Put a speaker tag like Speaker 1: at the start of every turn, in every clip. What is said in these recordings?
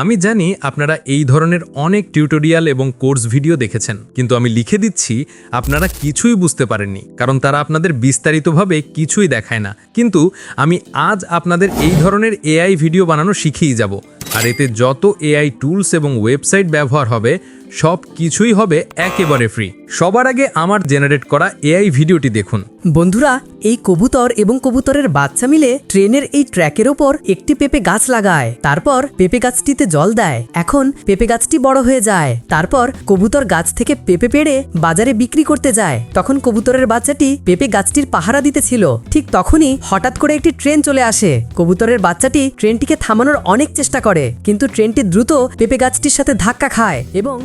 Speaker 1: আমি জানি আপনারা এই ধরনের অনেক টিউটোরিয়াল এবং কোর্স ভিডিও দেখেছেন, কিন্তু আমি লিখে দিচ্ছি, আপনারা কিছুই বুঝতে পারেননি, কারণ তারা আপনাদের বিস্তারিতভাবে কিছুই দেখায় না। কিন্তু আমি আজ আপনাদের এই ধরনের এআই ভিডিও বানানো শিখিয়ে যাব, আর এতে যত এআই টুলস এবং ওয়েবসাইট ব্যবহার হবে সব কিছুই হবে একেবারে ফ্রি সবার আগে আমার জেনারেট করা এআই ভিডিওটি দেখুন।
Speaker 2: বন্ধুরা, এই কবুতর এবং কবুতরের বাচ্চা মিলে ট্রেনের এই ট্র্যাকের ওপর একটি পেঁপে গাছ লাগায়। তারপর পেঁপে গাছটিতে জল দেয়। এখন পেঁপে গাছটি বড় হয়ে যায়। তারপর কবুতর গাছ থেকে পেঁপে পেড়ে বাজারে বিক্রি করতে যায়। তখন কবুতরের বাচ্চাটি পেঁপে গাছটির পাহারা দিতেছিল ঠিক তখনই হঠাৎ করে একটি ট্রেন চলে আসে। কবুতরের বাচ্চাটি ট্রেনটিকে থামানোর অনেক চেষ্টা করে। কিন্তু ট্রেনটি দ্রুত পেঁপে গাছটির সাথে ধাক্কা খায় এবং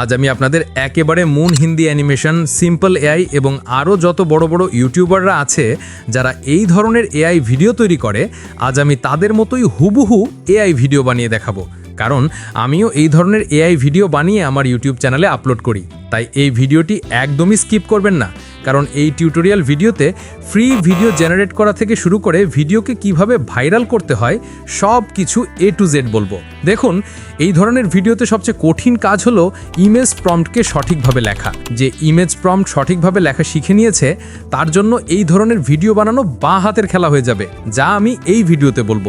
Speaker 1: আজ আমি আপনাদের একেবারে মুন হিন্দি অ্যানিমেশন, সিম্পল এআই এবং আরও যত বড় বড় ইউটিউবাররা আছে যারা এই ধরনের এআই ভিডিও তৈরি করে, আজ আমি তাদের মতোই হুবহু এআই ভিডিও বানিয়ে দেখাবো। কারণ আমিও এই ধরনের এআই ভিডিও বানিয়ে আমার ইউটিউব চ্যানেলে আপলোড করি। তাই এই ভিডিওটি একদমই স্কিপ করবেন না। কারণ এই টিউটোরিয়াল ভিডিওতে ফ্রি ভিডিও জেনারেট করা থেকে শুরু করে ভিডিওকে কীভাবে ভাইরাল করতে হয়, সব কিছু এ টু জেড বলব। দেখুন, এই ধরনের ভিডিওতে সবচেয়ে কঠিন কাজ হলো ইমেজ প্রম্পটকে সঠিকভাবে লেখা। যে ইমেজ প্রম্পট সঠিকভাবে লেখা শিখে নিয়েছে, তার জন্য এই ধরনের ভিডিও বানানো বা হাতের খেলা হয়ে যাবে, যা আমি এই ভিডিওতে বলব।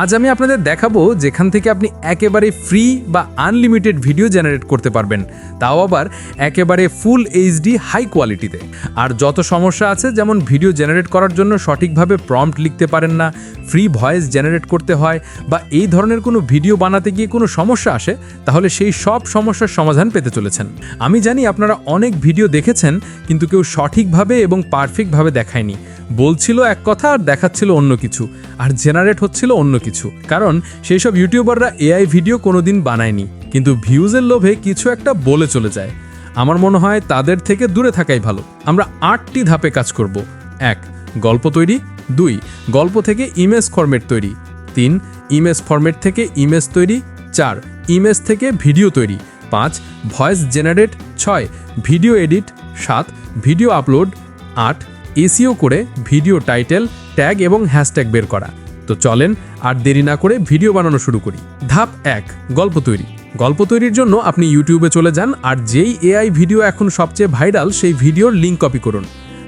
Speaker 1: আজ আমি আপনাদের দেখাবো যেখান থেকে আপনি একেবারে ফ্রি বা আনলিমিটেড ভিডিও জেনারেট করতে পারবেন, তাও আবার একেবারে ফুল এইচডি হাই কোয়ালিটিতে আর যত সমস্যা আছে, যেমন ভিডিও জেনারেট করার জন্য সঠিকভাবে প্রম্পট লিখতে পারেন না ফ্রি ভয়েস জেনারেট করতে হয়, বা এই ধরনের কোনো ভিডিও বানাতে গিয়ে কোনো সমস্যা আসে, তাহলে সেই সব সমস্যার সমাধান পেতে চলেছেন। আমি জানি আপনারা অনেক ভিডিও দেখেছেন, কিন্তু কেউ সঠিকভাবে এবং পারফেক্টভাবে দেখায়নি। বলছিল এক কথা আর দেখাচ্ছিল অন্য কিছু, আর জেনারেট হচ্ছিল অন্য কিছু। কারণ সেই সব ইউটিউবাররা এআই ভিডিও কোনোদিন বানায়নি, কিন্তু ভিউজের লোভে কিছু একটা বলে চলে যায়। আমার মনে হয় তাদের থেকে দূরে থাকাই ভালো। আমরা আটটি ধাপে কাজ করব। এক, গল্প তৈরি। দুই, গল্প থেকে ইমেজ ফরম্যাট তৈরি। তিন, ইমেজ ফরম্যাট থেকে ইমেজ তৈরি। চার, ইমেজ থেকে ভিডিও তৈরি। পাঁচ, ভয়েস জেনারেট। ছয়, ভিডিও এডিট। সাত, ভিডিও আপলোড। আট এসিও করে ভিডিও টাইটেল, ট্যাগ এবং হ্যাশট্যাগ বের করা। তো চলেন আর দেরি না করে ভিডিও বানানো শুরু করি। ধাপ এক, গল্প তৈরি। গল্প তৈরির জন্য আপনি ইউটিউবে চলে যান আর যেই এআই ভিডিও এখন সবচেয়ে ভাইরাল, সেই ভিডিওর লিঙ্ক কপি করুন।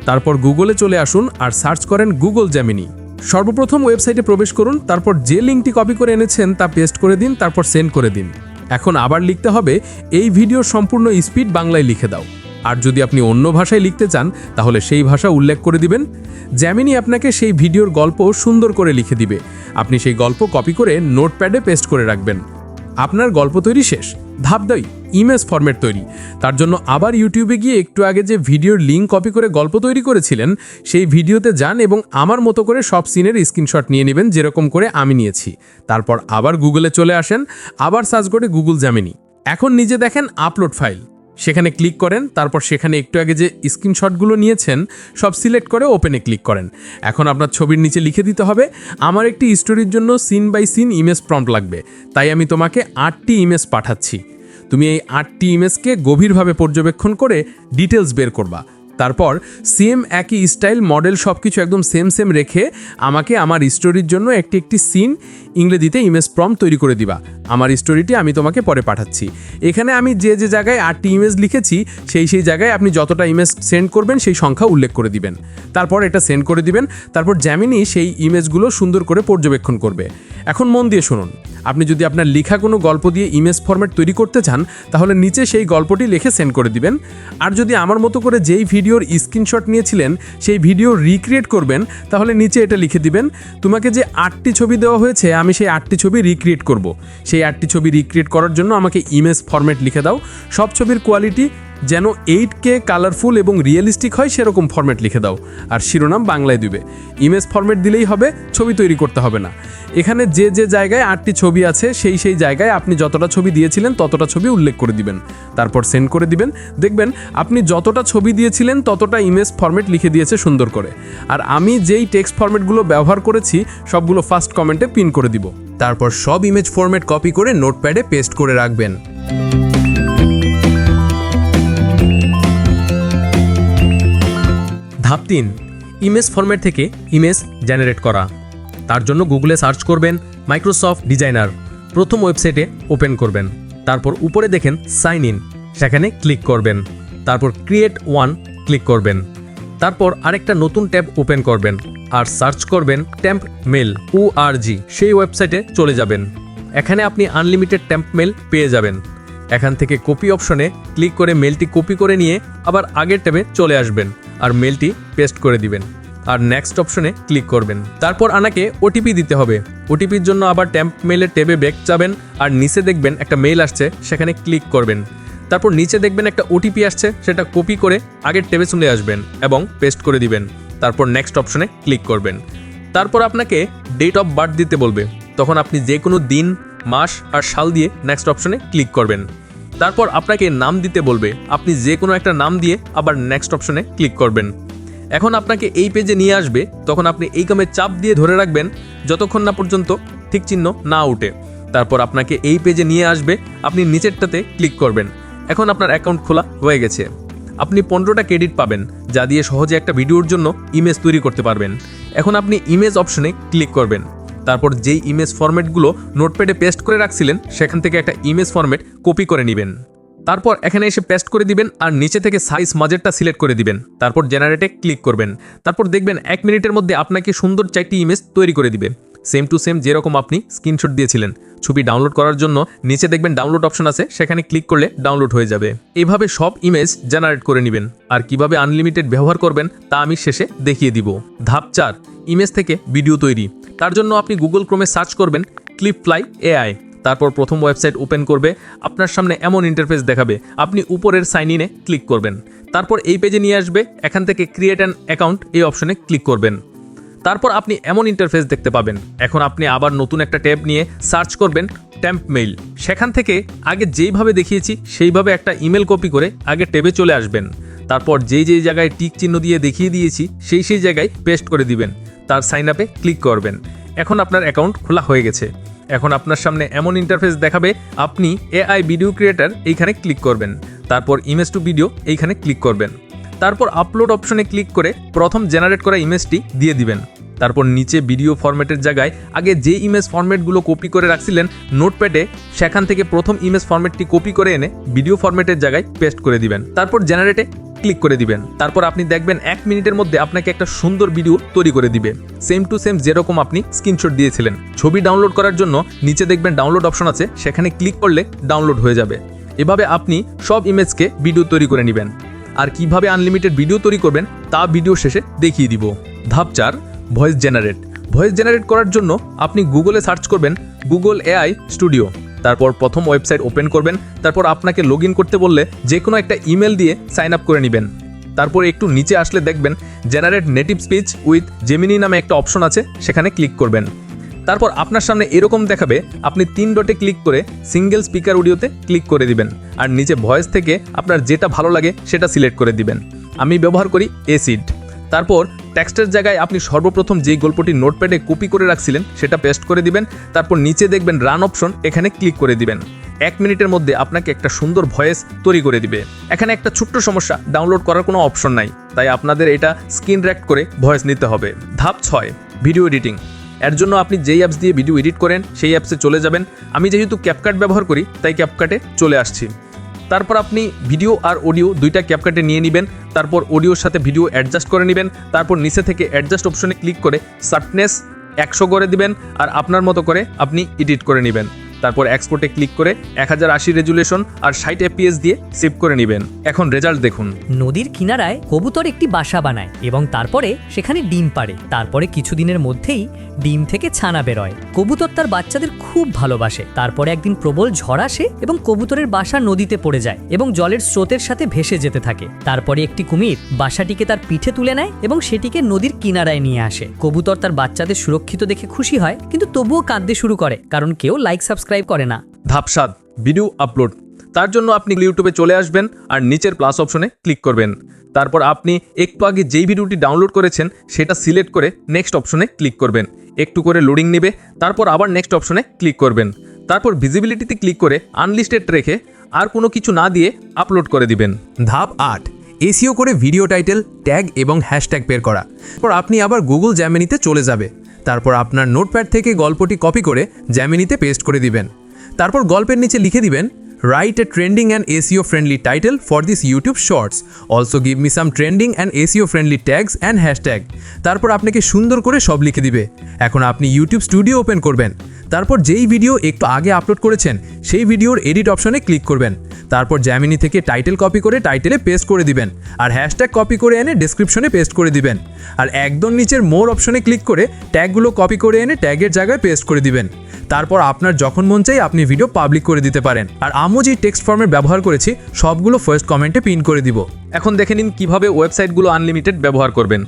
Speaker 1: তারপর গুগলে চলে আসুন আর সার্চ করেন গুগল জ্যামিনি সর্বপ্রথম ওয়েবসাইটে প্রবেশ করুন, তারপর যে লিঙ্কটি কপি করে এনেছেন তা পেস্ট করে দিন, তারপর সেন্ড করে দিন। এখন আবার লিখতে হবে, এই ভিডিওর সম্পূর্ণ স্পিড বাংলায় লিখে দাও। আর যদি আপনি অন্য ভাষায় লিখতে চান, তাহলে সেই ভাষা উল্লেখ করে দিবেন। জ্যামিনি আপনাকে সেই ভিডিওর গল্প সুন্দর করে লিখে দিবে। আপনি সেই গল্প কপি করে নোটপ্যাডে পেস্ট করে রাখবেন। আপনার গল্প তৈরি শেষ। ধাপ দই ইমেজ ফরম্যাট তৈরি। তার জন্য আবার ইউটিউবে গিয়ে একটু আগে যে ভিডিওর লিঙ্ক কপি করে গল্প তৈরি করেছিলেন, সেই ভিডিওতে যান এবং আমার মতো করে সব সিনের স্ক্রিনশট নিয়ে নেবেন যেরকম করে আমি নিয়েছি। তারপর আবার গুগলে চলে আসেন, আবার সার্চ করে গুগল জামিনি এখন নিজে দেখেন আপলোড ফাইল সেখানে ক্লিক করেন, তারপর সেখানে একটু আগে যে স্ক্রিনশটগুলো নিয়েছেন, সব সিলেক্ট করে ওপেনে ক্লিক করেন। এখন আপনার ছবির নিচে লিখে দিতে হবে, আমার একটি স্টোরির জন্য scene by scene image prompt লাগবে, তাই আমি তোমাকে আটটি ইমেজ পাঠাচ্ছি। তুমি এই আটটি ইমেজকে গভীরভাবে পর্যবেক্ষণ করে ডিটেলস বের করবা। তারপর সেম একই স্টাইল মডেল সব কিছু একদম সেম সেম রেখে আমাকে আমার স্টোরির জন্য একটি একটি সিন ইংরেজিতে ইমেজ প্রম তৈরি করে দিবা। আমার স্টোরিটি আমি তোমাকে পরে পাঠাচ্ছি। এখানে আমি যে যে জায়গায় আটটি ইমেজ লিখেছি, সেই সেই জায়গায় আপনি যতটা ইমেজ সেন্ড করবেন, সেই সংখ্যা উল্লেখ করে দিবেন। তারপর এটা সেন্ড করে দিবেন। তারপর জ্যামিনি সেই ইমেজগুলো সুন্দর করে পর্যবেক্ষণ করবে। এখন মন দিয়ে শুনুন। আপনি যদি আপনার লেখা কোনো গল্প দিয়ে ইমেজ ফরম্যাট তৈরি করতে চান, তাহলে নিচে সেই গল্পটি লিখে সেন্ড করে দিবেন। আর যদি আমার মতো করে যেই ভিডিওর স্ক্রিনশট নিয়েছিলেন, সেই ভিডিও রিক্রিয়েট করবেন, তাহলে নিচে এটা লিখে দিবেন, তোমাকে যে আটটি ছবি দেওয়া হয়েছে, আমি সেই আটটি ছবি রিক্রিয়েট করব। সেই আটটি ছবি রিক্রিয়েট করার জন্য আমাকে ইমেজ ফরম্যাট লিখে দাও। সব ছবির কোয়ালিটি যেন এইট কে কালারফুল এবং রিয়েলিস্টিক হয় সেরকম ফরম্যাট লিখে দাও, আর শিরোনাম বাংলায় দিবে। ইমেজ ফরম্যাট দিলেই হবে, ছবি তৈরি করতে হবে না। এখানে যে যে জায়গায় আটটি ছবি আছে, সেই সেই জায়গায় আপনি যতটা ছবি দিয়েছিলেন, ততটা ছবি উল্লেখ করে দিবেন। তারপর সেন্ড করে দিবেন। দেখবেন, আপনি যতটা ছবি দিয়েছিলেন, ততটা ইমেজ ফরম্যাট লিখে দিয়েছে সুন্দর করে। আর আমি যেই টেক্সট ফরম্যাটগুলো ব্যবহার করেছি, সবগুলো ফার্স্ট কমেন্টে পিন করে দিব। তারপর সব ইমেজ ফরম্যাট কপি করে নোটপ্যাডে পেস্ট করে রাখবেন। ধাপ তিন ইমেজ ফরম্যাট থেকে ইমেজ জেনারেট করা। তার জন্য গুগলে সার্চ করবেন মাইক্রোসফট ডিজাইনার প্রথম ওয়েবসাইটে ওপেন করবেন। তারপর উপরে দেখেন সাইন ইন সেখানে ক্লিক করবেন। তারপর ক্রিয়েট ওয়ান ক্লিক করবেন। তারপর আরেকটা নতুন ট্যাব ওপেন করবেন। আর সার্চ করবেন ট্যাম্প মেল জি সেই ওয়েবসাইটে চলে যাবেন। এখানে আপনি আনলিমিটেড ট্যাম্প মেল পেয়ে যাবেন। এখান থেকে কপি অপশনে ক্লিক করে মেলটি কপি করে নিয়ে আবার আগের ট্যাবে চলে আসবেন। আর মেলটি পেস্ট করে দিবেন। আর নেক্সট অপশনে ক্লিক করবেন। তারপর আনাকে ওটিপি দিতে হবে। ওটিপির জন্য আবার ট্যাম্প মেলের ট্যাবে ব্যাক যাবেন আর নিচে দেখবেন একটা মেল আসছে, সেখানে ক্লিক করবেন। তারপর নিচে দেখবেন একটা ওটিপি আসছে, সেটা কপি করে আগের ট্যাবে চলে আসবেন এবং পেস্ট করে দিবেন। তারপর নেক্সট অপশনে ক্লিক করবেন। তারপর আপনাকে ডেট অফ বার্থ দিতে বলবে। তখন আপনি যে কোনো দিন, মাস আর সাল দিয়ে নেক্সট অপশনে ক্লিক করবেন। তারপর আপনাকে নাম দিতে বলবে। আপনি যে কোনো একটা নাম দিয়ে আবার নেক্সট অপশনে ক্লিক করবেন। এখন আপনাকে এই পেজে নিয়ে আসবে। তখন আপনি এই কামে চাপ দিয়ে ধরে রাখবেন। যতক্ষণ না পর্যন্ত ঠিক চিহ্ন না উঠে। তারপর আপনাকে এই পেজে নিয়ে আসবে। আপনি নিচেরটাতে ক্লিক করবেন। এখন আপনার অ্যাকাউন্ট খোলা হয়ে গেছে। আপনি পনেরোটা ক্রেডিট পাবেন, যা দিয়ে সহজে একটা ভিডিওর জন্য ইমেজ তৈরি করতে পারবেন। এখন আপনি ইমেজ অপশনে ক্লিক করবেন। তারপর যেই ইমেজ ফরম্যাটগুলো নোটপ্যাডে পেস্ট করে রাখছিলেন, সেখান থেকে একটা ইমেজ ফরম্যাট কপি করে নেবেন। তারপর এখানে এসে পেস্ট করে দিবেন আর নিচে থেকে সাইজ মাঝেরটা সিলেক্ট করে দিবেন। তারপর জেনারেটে ক্লিক করবেন। তারপর দেখবেন এক মিনিটের মধ্যে আপনাকে সুন্দর চারটি ইমেজ তৈরি করে দিবে। সেম টু সেম যেরকম আপনি স্ক্রিনশট দিয়েছিলেন। ছবি ডাউনলোড করার জন্য নিচে দেখবেন ডাউনলোড অপশন আছে, সেখানে ক্লিক করলে ডাউনলোড হয়ে যাবে। এভাবে সব ইমেজ জেনারেট করে নেবেন। আর কীভাবে আনলিমিটেড ব্যবহার করবেন, তা আমি শেষে দেখিয়ে দিব। ধাপ চার ইমেজ থেকে ভিডিও তৈরি। তার জন্য আপনি গুগল ক্রোমে সার্চ করবেন ক্লিপ ফ্লাই এআই তারপর প্রথম ওয়েবসাইট ওপেন করবে, আপনার সামনে এমন ইন্টারফেস দেখাবে। আপনি উপরের সাইন ইনে ক্লিক করবেন। তারপর এই পেজে নিয়ে আসবে, এখান থেকে ক্রিয়েট অ্যান অ্যাকাউন্ট এই অপশনে ক্লিক করবেন। তারপর আপনি এমন ইন্টারফেস দেখতে পাবেন। এখন আপনি আবার নতুন একটা ট্যাব নিয়ে সার্চ করবেন ট্যাম্প মেইল সেখান থেকে আগে যেইভাবে দেখিয়েছি, সেইভাবে একটা ইমেল কপি করে আগে ট্যাবে চলে আসবেন। তারপর যেই যেই জায়গায় টিক চিহ্ন দিয়ে দেখিয়ে দিয়েছি, সেই সেই জায়গায় পেস্ট করে দিবেন। তার সাইন আপে ক্লিক করবেন। এখন আপনার অ্যাকাউন্ট খোলা হয়ে গেছে। এখন আপনার সামনে এমন ইন্টারফেস দেখাবে, আপনি এআই ভিডিও ক্রিয়েটার এইখানে ক্লিক করবেন। তারপর ইমেজ টু ভিডিও এইখানে ক্লিক করবেন। তারপর আপলোড অপশনে ক্লিক করে প্রথম জেনারেট করা ইমেজটি দিয়ে দিবেন। তারপর নিচে ভিডিও ফরম্যাটের জায়গায় আগে যে ইমেজ ফরম্যাটগুলো কপি করে রাখছিলেন নোটপ্যাডে সেখান থেকে প্রথম ইমেজ ফরম্যাটটি কপি করে এনে ভিডিও ফরম্যাটের জায়গায় পেস্ট করে দিবেন। তারপর জেনারেটে ক্লিক করে দিবেন। তারপর আপনি দেখবেন এক মিনিটের মধ্যে আপনাকে একটা সুন্দর ভিডিও তৈরি করে দিবে। সেম টু সেম যেরকম আপনি স্ক্রিনশট দিয়েছিলেন। ছবি ডাউনলোড করার জন্য নিচে দেখবেন ডাউনলোড অপশন আছে, সেখানে ক্লিক করলে ডাউনলোড হয়ে যাবে। এভাবে আপনি সব ইমেজকে ভিডিও তৈরি করে নেবেন। আর কীভাবে আনলিমিটেড ভিডিও তৈরি করবেন তা ভিডিও শেষে দেখিয়ে দিব। ধাপ চার ভয়েস জেনারেট ভয়েস জেনারেট করার জন্য আপনি গুগলে সার্চ করবেন গুগল এআই স্টুডিও তারপর প্রথম ওয়েবসাইট ওপেন করবেন, তারপর আপনাকে লগ করতে বললে যে কোনো একটা ইমেল দিয়ে সাইন আপ করে নেবেন। তারপর একটু নিচে আসলে দেখবেন generate native speech with Gemini নামে একটা অপশন আছে, সেখানে ক্লিক করবেন। তারপর আপনার সামনে এরকম দেখাবে, আপনি তিন ডটে ক্লিক করে সিঙ্গেল স্পিকার অডিওতে ক্লিক করে দিবেন। আর নিচে ভয়েস থেকে আপনার যেটা ভালো লাগে সেটা সিলেক্ট করে দিবেন। আমি ব্যবহার করি এসিড। তারপর টেক্সটের জায়গায় আপনি সর্বপ্রথম যেই গল্পটি নোটপ্যাডে কপি করে রাখছিলেন, সেটা পেস্ট করে দিবেন। তারপর নিচে দেখবেন রান অপশন, এখানে ক্লিক করে দিবেন। এক মিনিটের মধ্যে আপনাকে একটা সুন্দর ভয়েস তৈরি করে দিবে। এখানে একটা ছোট্ট সমস্যা, ডাউনলোড করার কোনো অপশন নাই। তাই আপনাদের এটা স্ক্রিন রেক্ট করে ভয়েস নিতে হবে। ধাপ ছয়, ভিডিও এডিটিং। এর জন্য আপনি যেই অ্যাপস দিয়ে ভিডিও এডিট করেন, সেই অ্যাপসে চলে যাবেন। আমি যেহেতু ক্যাপকাট ব্যবহার করি, তাই ক্যাপকাটে চলে আসছি। তারপর আপনি ভিডিও আর অডিও দুইটা ক্যাপকাটে নিয়ে নেবেন, তারপর অডিওর সাথে ভিডিও অ্যাডজাস্ট করে নেবেন, তারপর নিচে থেকে অ্যাডজাস্ট অপশনে ক্লিক করে শার্পনেস একশো করে দিবেন, আর আপনার মতো করে আপনি এডিট করে নেবেন। তারপর এক্সপোর্টে ক্লিক করে এক হাজার আশি রেজুলেশন আর ষাট এপিএস দিয়ে সেভ করে নেবেন। এখন রেজাল্ট দেখুন।
Speaker 3: নদীর কিনারায় কবুতর একটি বাসা বানায় এবং তারপরে সেখানে ডিম পাড়ে। তারপরে কিছুদিনের মধ্যেই ডিম থেকে ছানা বেরোয়। কবুতর তার বাচ্চাদের খুব ভালোবাসে। তারপরে একদিন প্রবল ঝড় আসে এবং কবুতরের বাসা নদীতে পড়ে যায় এবং জলের স্রোতের সাথে ভেসে যেতে থাকে। তারপরে একটি কুমির বাসাটিকে তার পিঠে তুলে নেয় এবং সেটিকে নদীর কিনারায় নিয়ে আসে। কবুতর তার বাচ্চাদের সুরক্ষিত দেখে খুশি হয়, কিন্তু তবুও কাঁদতে শুরু করে, কারণ কেউ লাইক সাবস্ক্রাইব করে না।
Speaker 1: ধাপ সাত ভিডিও আপলোড। তার জন্য আপনি ইউটিউবে চলে আসবেন আর নিচের প্লাস অপশনে ক্লিক করবেন। তারপর আপনি একটু আগে যেই ভিডিওটি ডাউনলোড করেছেন সেটা সিলেক্ট করে নেক্সট অপশনে ক্লিক করবেন। একটু করে লোডিং নেবে তারপর আবার নেক্সট অপশনে ক্লিক করবেন। তারপর ভিজিবিলিটিতে ক্লিক করে আনলিস্টেড রেখে আর কোনো কিছু না দিয়ে আপলোড করে দিবেন।
Speaker 4: ধাপ আট এসিও করে ভিডিও টাইটেল ট্যাগ এবং হ্যাশট্যাগ বের করা। তারপর আপনি আবার গুগল জ্যামেনিতে চলে যাবে। তারপর আপনার নোটপ্যাড থেকে গল্পটি কপি করে জ্যামিনিতে পেস্ট করে দিবেন। তারপর গল্পের নিচে লিখে দিবেন write a trending and SEO friendly title for this YouTube shorts also give me some trending and SEO friendly tags and hashtag তারপর আপনাকে সুন্দর করে সব লিখে দিবে। এখন আপনি ইউটিউব স্টুডিও ওপেন করবেন। তারপর যেই ভিডিও একটু আগে আপলোড করেছেন, সেই ভিডিওর এডিট অপশনে ক্লিক করবেন। তারপর জ্যামিনি থেকে টাইটেল কপি করে টাইটেলে পেস্ট করে দিবেন আর হ্যাশট্যাগ কপি করে এনে ডেসক্রিপশনে পেস্ট করে দিবেন। আর একদম নিচের মোর অপশনে ক্লিক করে ট্যাগগুলো কপি করে এনে ট্যাগের জায়গায় পেস্ট করে দিবেন। তারপর আপনার যখন মন চাই আপনি ভিডিও পাবলিক করে দিতে পারেন। আর আমও যে টেক্সট ফর্মের ব্যবহার করেছি, সবগুলো ফার্স্ট কমেন্টে পিন করে দিব।
Speaker 1: এখন দেখে নিন কীভাবে ওয়েবসাইটগুলো আনলিমিটেড ব্যবহার করবেন।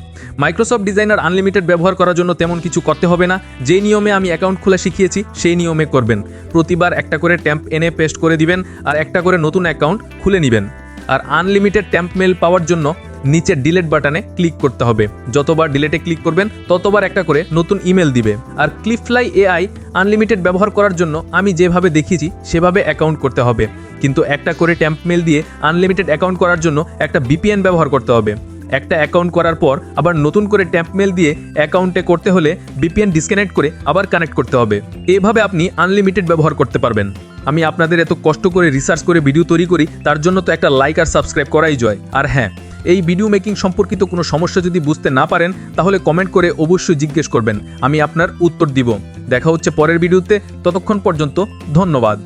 Speaker 1: মাইক্রোসফট ডিজাইনার আনলিমিটেড ব্যবহার করার জন্য তেমন কিছু করতে হবে না। যে নিয়মে আমি অ্যাকাউন্ট খোলা শিখিয়েছি, সেই নিয়মে করবেন। প্রতিবার একটা করে ট্যাম্প এনে পেস্ট করে দিবেন আর একটা করে নতুন অ্যাকাউন্ট খুলে নেবেন। আর আনলিমিটেড ট্যাম্প মেল পাওয়ার জন্য নিচের ডিলেট বাটনে ক্লিক করতে হবে। যতবার ডিলেটে ক্লিক করবেন, ততবার একটা করে নতুন ইমেল দিবে। আর ক্লিফলাই এআই আনলিমিটেড ব্যবহার করার জন্য আমি যেভাবে দেখিয়েছি, সেভাবে অ্যাকাউন্ট করতে হবে। কিন্তু একটা করে ট্যাম্প মেল দিয়ে আনলিমিটেড অ্যাকাউন্ট করার জন্য একটা বিপিএন ব্যবহার করতে হবে। একটা অ্যাকাউন্ট করার পর আবার নতুন করে ট্যাম্প মেল দিয়ে অ্যাকাউন্টে করতে হলে বিপিএন ডিসকানেক্ট করে আবার কানেক্ট করতে হবে। এভাবে আপনি আনলিমিটেড ব্যবহার করতে পারবেন। আমি আপনাদের এত কষ্ট করে রিসার্চ করে ভিডিও তৈরি করি, তার জন্য তো একটা লাইক আর সাবস্ক্রাইব করাই জয়। আর হ্যাঁ এই ভিডিও মেকিং সম্পর্কিত কোনো সমস্যা যদি বুঝতে না পারেন, তাহলে কমেন্ট করে অবশ্যই জিজ্ঞেস করবেন। আমি আপনার উত্তর দিব। দেখা হচ্ছে পরের ভিডিওতে ততক্ষণ পর্যন্ত ধন্যবাদ।